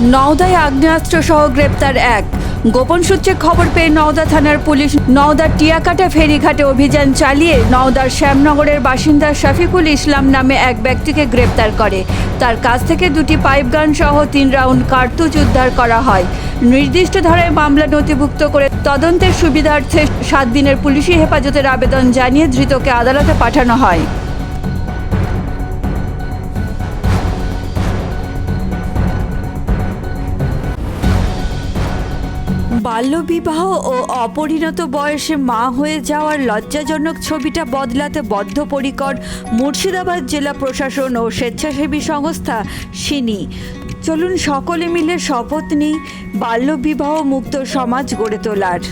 নওদায় আগ্নেয়াস্ত্র সহ গ্রেপ্তার এক। গোপন সূত্রে খবর পেয়ে নওদা থানার পুলিশ নওদার টিয়াকাটা ফেরিঘাটে অভিযান চালিয়ে নওদার শ্যামনগরের বাসিন্দা শফিকুল ইসলাম নামে এক ব্যক্তিকে গ্রেপ্তার করে। তার কাছ থেকে দুটি পাইপগান সহ তিন রাউন্ড কার্তুজ উদ্ধার করা হয়। নির্দিষ্ট ধারায় মামলা নথিভুক্ত করে তদন্তের সুবিধার্থে সাত দিনের পুলিশি হেফাজতের আবেদন জানিয়ে ধৃতকে আদালতে পাঠানো হয়। বাল্যবিবাহ ও অপরিণত বয়সে মা হয়ে যাওয়ার লজ্জাজনক ছবিটা বদলাতে বদ্ধপরিকর মুর্শিদাবাদ জেলা প্রশাসন ও স্বেচ্ছাসেবী সংস্থা সিনি। চলুন সকলে মিলে শপথ নিই বাল্যবিবাহ মুক্ত সমাজ গড়ে তোলার।